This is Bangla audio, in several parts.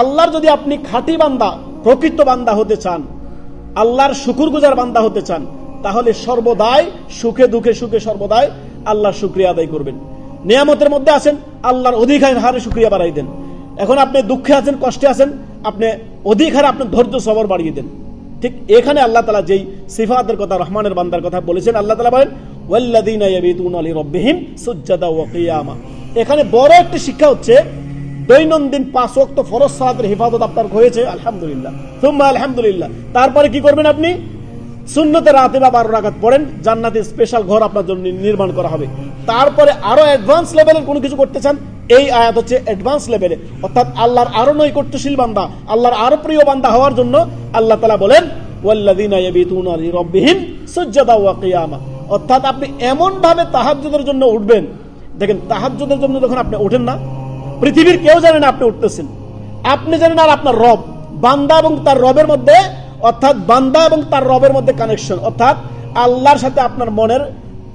আল্লাহর যদি আপনি খাঁটি বান্দা, প্রকৃত বান্দা হতে চান, আল্লাহর শুকুরগুজার বান্দা হতে চান, তাহলে সর্বদাই সুখে দুঃখে সুখে সর্বদাই আল্লাহর শুক্রিয়া আদায় করবেন। নিয়ামতের মধ্যে আছেন, আল্লাহর অধিক হারে শুক্রিয়া বাড়াই দেন। এখন আপনি দুঃখে আছেন, কষ্টে আছেন, আপনি অধিক হারে আপনার ধৈর্য সবর বাড়িয়ে দেন। ঠিক এখানে আল্লাহ তালা যেই সিফাতের কথা, রহমানের বান্দার কথা বলেছেন, আল্লাহ তালা বলেন লিরাব্বিহিম সুজ্জাদা এখানে বড় একটি শিক্ষা হচ্ছে দৈনন্দিন পাঁচ ওয়াক্ত ফরজ সালাতের হেফাজত আপনার হয়েছে, আলহামদুলিল্লাহ। তুম্মা আলহামদুলিল্লাহ। তারপরে কি করবেন আপনি? সুন্নতে রাতে বা বারো রাখাত পড়েন, জান্নাতে স্পেশাল ঘর আপনার জন্য নির্মাণ করা হবে। তারপরে আরও অ্যাডভান্স লেভেলের কোনো কিছু করতে চান, এই আয়াত হচ্ছে অ্যাডভান্স লেভেলে অর্থাৎ আল্লাহর আরও নৈকট্যশীল বান্দা, আল্লাহর আরও প্রিয় বান্দা হওয়ার জন্য আল্লাহ তালা বলেন, ওয়াল্লাযীনা ইয়াবিতুনা লিরাব্বিহিম সুজ্জাদা ওয়া কিয়ামা। অর্থাৎ আপনি এমন ভাবে তাহাজ্জুদের জন্য উঠবেন। দেখেন, তাহাজ্জুদের জন্য যখন আপনি ওঠেন না পৃথিবীর কেউ জানে না আপনি উঠতেছেন। আপনি জানেন আর আপনার রব। বান্দা এবং তার রবের মধ্যে, অর্থাৎ বান্দা এবং তার রবের মধ্যে কানেকশন অর্থাৎ আল্লাহর সাথে আপনার মনের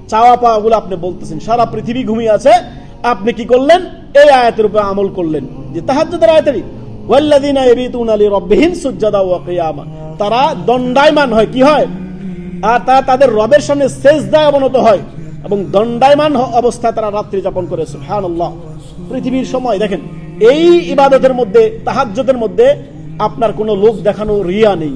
চাওয়া পাওয়া গুলো আপনি বলতেছেন। সারা পৃথিবী ঘুমিয়ে আছে। আপনি কি করলেন? এই আয়াতের উপর আমল করলেন। যে তাহাজ্জুদের আয়াতেরই ওয়াল্লাযীনা ইয়াবিতুনা লিরাব্বিহিম সুজ্জাদা ওয়া কিয়ামা। তারা দণ্ডায়মান হয়। কি হয়? আর তারা তাদের রবের সামনে সেজদায় অবনত হয়। এবং দণ্ডায়মান অবস্থায় তারা রাত্রি যাপন করে। সুবহানাল্লাহ। পৃথিবীর সময়, দেখেন, এই ইবাদতের মধ্যে, তাহাজ্জুদের মধ্যে আপনার কোনো লোক দেখানো রিয়া নেই।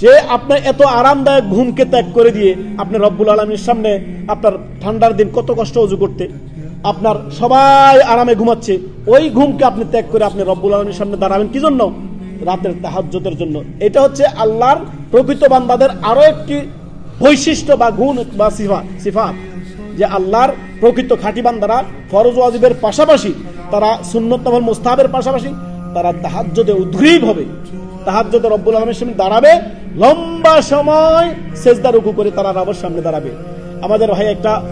যে আপনার এত আরামদায়ক ঘুমকে ত্যাগ করে দিয়ে আপনি রব্বুল আলমীর সামনে আপনার ঠান্ডার দিন কত কষ্ট উজু করতে, আপনার সবাই আরামে ঘুমাচ্ছে, ওই ঘুমকে আপনি ত্যাগ করে আপনি রব্বুল আলমীর সামনে দাঁড়াবেন কি জন্য? রাতের তাহাজ্জতের জন্য। এটা হচ্ছে আল্লাহর প্রকৃত বান্দাদের আরও একটি বৈশিষ্ট্য বা গুণ বা সিফা সিফাত যে আল্লাহর প্রকৃত খাঁটি বান্দারা ফরজ ওয়াজিবের পাশাপাশি তারা সুন্নত নফল পাশাপাশি তারা তাহাজ্জুদে উদ্গ্রীব হবে। তাহাজ্জুদে রব্বুল আলমের সামনে দাঁড়াবে। লম্বা সময় সেজদা রুকু করে তারা রবের সামনে দাঁড়াবে। আমাদের ভাই একটা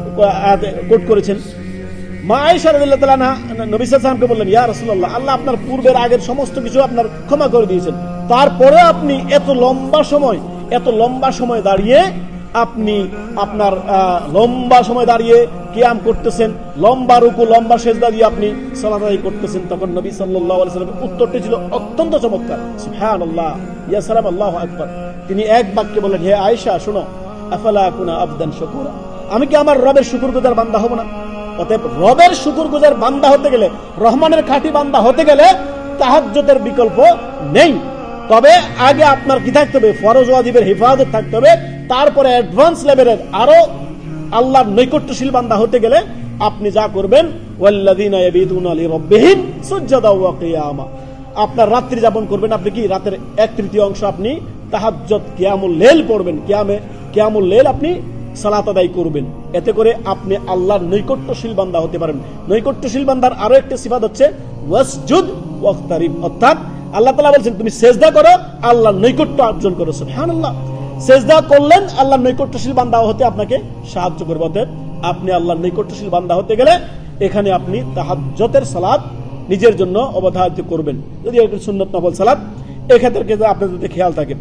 কোট করেছেন। আল্লাহ আপনার পূর্বের আগের সমস্ত কিছু আপনার ক্ষমা করে দিয়েছেন। তারপরে আপনি এত লম্বা সময় এত লম্বা সময় দাঁড়িয়ে আপনি আপনার লম্বা সময় দাঁড়িয়ে কিয়াম করতেছেন, লম্বা রুকু, লম্বা সেজদা দিয়ে আপনি সালাত করতেছেন, তখন নবী সাল্লামের উত্তরটি ছিল অত্যন্ত চমৎকার। সুবহানাল্লাহ, ইয়া সালাম, আল্লাহু আকবার। তিনি এক বাক্যে বললেন, হে আয়েশা, শোনো, আফালা কুনা আমি কি আমার রবের শুকুর গুজার বান্দা হব না? অতএব রবের শুকুর গুজার বান্দা হতে গেলে, রহমানের খাঁটি বান্দা হতে গেলে তাহাজ্জতের বিকল্প নেই। তবে আগে আপনার কি থাকতে হবে? ফরজ ওয়াজিবের হেফাজত থাকতে হবে। তারপরে অ্যাডভান্স লেভেলের আরও আল্লাহর নৈকট্যশীল বান্দা হতে গেলে আপনি যা করবেন আপনার রাত্রি যাপন করবেন, আপনি কি রাতের এক তৃতীয় অংশ আপনি লেল পড়বেন লেল আপনি সালাত আদায় করবেন। এতে করে আপনি আল্লাহর নৈকট্যশীল বান্দা হতে পারেন। নৈকট্যশীল বান্দার আরও একটি সিফাত হচ্ছে, ওয়াসজুদ ওয়াক্তারিব। অর্থাৎ আল্লাহ তাআলা বলছেন, তুমি সেজদা করো আল্লাহ নৈকট্য অর্জন করো। সুবহানাল্লাহ। সেজদা করলেন আল্লাহ নৈকট্যশীল বান্দা হতে আপনাকে সাহায্য করবে। অতএব আপনি আল্লাহ নৈকট্যশীল বান্দা হতে গেলে এখানে আপনি তাহাজ্জতের সালাত নিজের জন্য অবধারিত করবেন। যদি একটু সুন্নত নবল সালাত, এক্ষেত্রে আপনার যদি খেয়াল থাকে